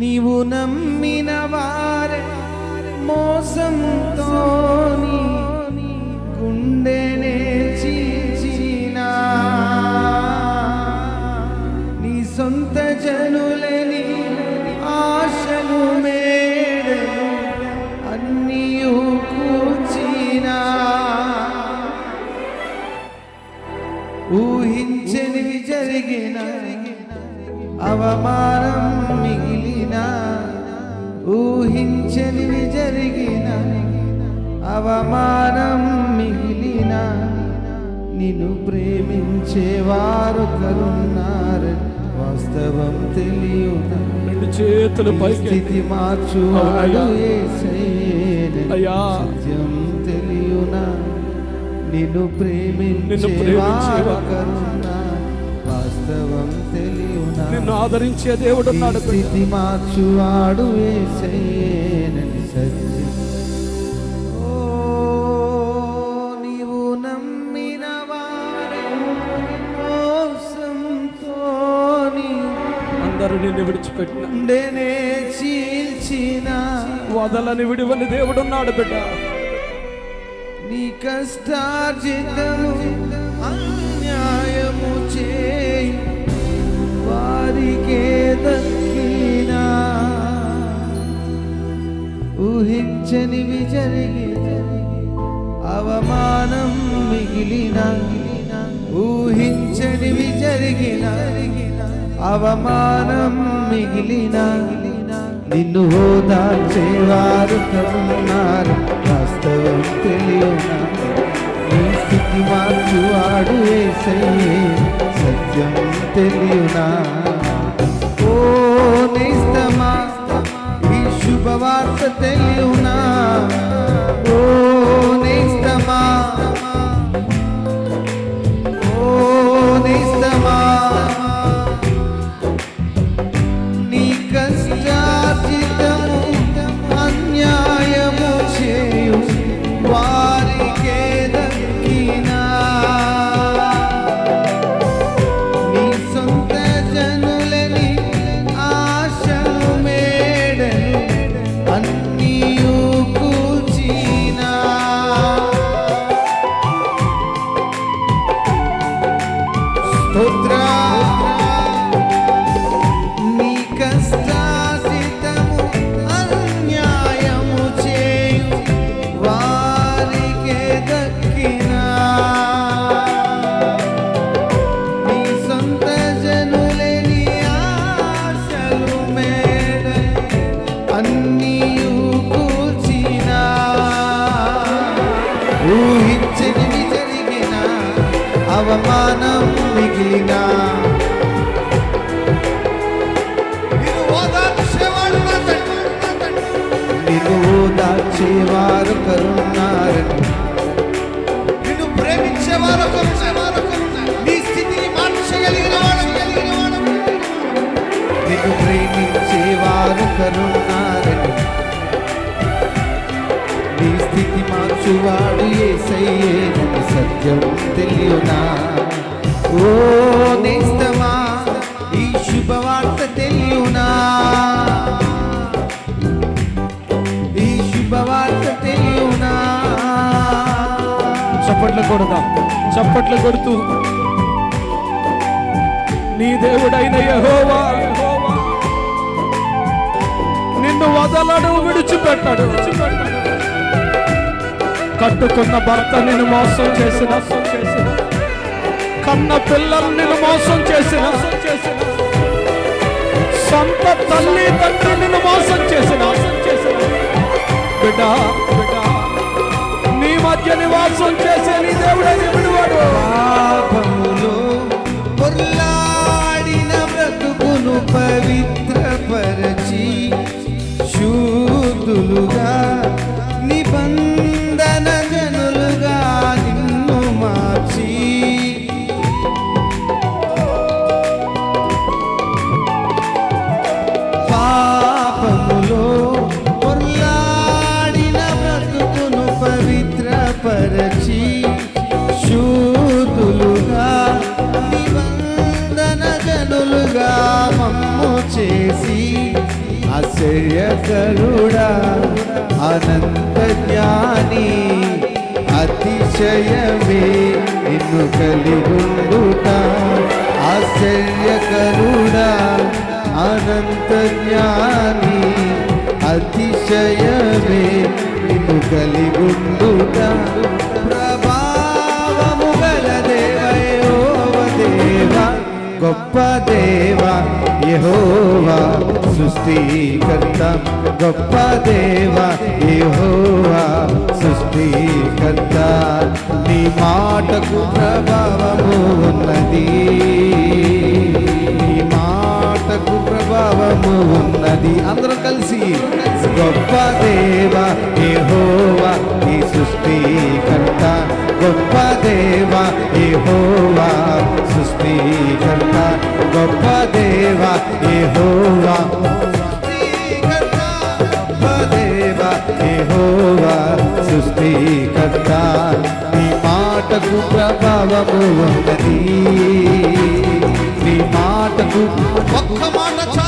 నీవు నమ్మిన వారే మోసంతో గుండెనే చీల్చినా. నీ సొంత జనులని ఆశలు మేడు అన్నీ కూర్చిన. ఊహించనివి జరిగిన అవమాన అవమానం మిగిలిన నిన్ను ప్రేమించేవారు కరున్నారు వాస్తవం తెలియదు. రెండు చేతులు స్థితి మార్చువాడు. సత్యం తెలియునా? నిన్ను ప్రేమించేవారు ప్రేమించేవారు. కరుణ వాస్తవం తెలియునా? నిన్ను ఆదరించే దేవుడు. స్థితి మార్చువాడు యేసయ్యేనని సత్యం అందరూ నిన్ను విడిచిపెట్టిన చీల్చిన. వదలని విడివని దేవుడు ఉన్నాడు బిడ్డ. నీ కష్టార్జితము అన్యాయము చేయి. వారికే దక్కినా. ఊహించనివి జరిగి అవమానం మిగిలిన. ఊహించనివి జరిగిన అవమానం మిగిలిన నిన్ను ఓదార్చేవారు కరున్నారు వాస్తవం తెలియనా నీ స్థితి మార్చువాడు ఏసయ్యే సత్యం తెలియనా? ఓ నేస్తమా ఈ శుభవార్త తెలియనా? ఓ ఊహించని జరిగిన అవమానం మిగిలిన నిన్ను ఓదార్చేవాడు నా తండ్రి, నా ఓదార్చేవారు కరుణారని నిన్ను ప్రేమించేవారు తెలియనా? ఓ నేస్తమా ఈ శుభవార్త తెలియనా? ఈ శుభవార్త తెలియనా? చప్పట్లు కొడదాం చప్పట్లు కొడుతూ. నీ దేవుడైన యహోవా నిన్ను వదలడు విడిచిపెట్టడు. కట్టుకున్న భర్త నేను మోసం చేసిన. కన్న పిల్లలు నేను మోసం చేసిన. సొంత తల్లి తండ్రి నిన్ను మోసం చేసిన. బిడ్డ బిడ్డ. వారసులుగా మమ్ము చేసి ఆశ్చర్యకరుడా అనంత జ్ఞాని అతిశయమే నిన్ను కలిగుండుట. ఆశ్చర్యకరుడా అనంత జ్ఞాని అతిశయమే నిన్ను కలిగుండుట. దేవా యహోవా సృష్టికర్త గొప్ప దేవా యహోవా సృష్టికర్త. నీ మాటకు ప్రభావము ఉన్నది. నీ మాటకు ప్రభావము ఉన్నది. అందరం కలిసి గొప్ప దేవా గొప్ప దేవా యెహోవా సృష్టికర్త. గొప్ప దేవా యెహోవా సృష్టికర్త. గొప్ప దేవా యెహోవా సృష్టికర్త. నీ మాటకు ప్రభావము ఉన్నది. నీ మాటకు ఒక్క మాట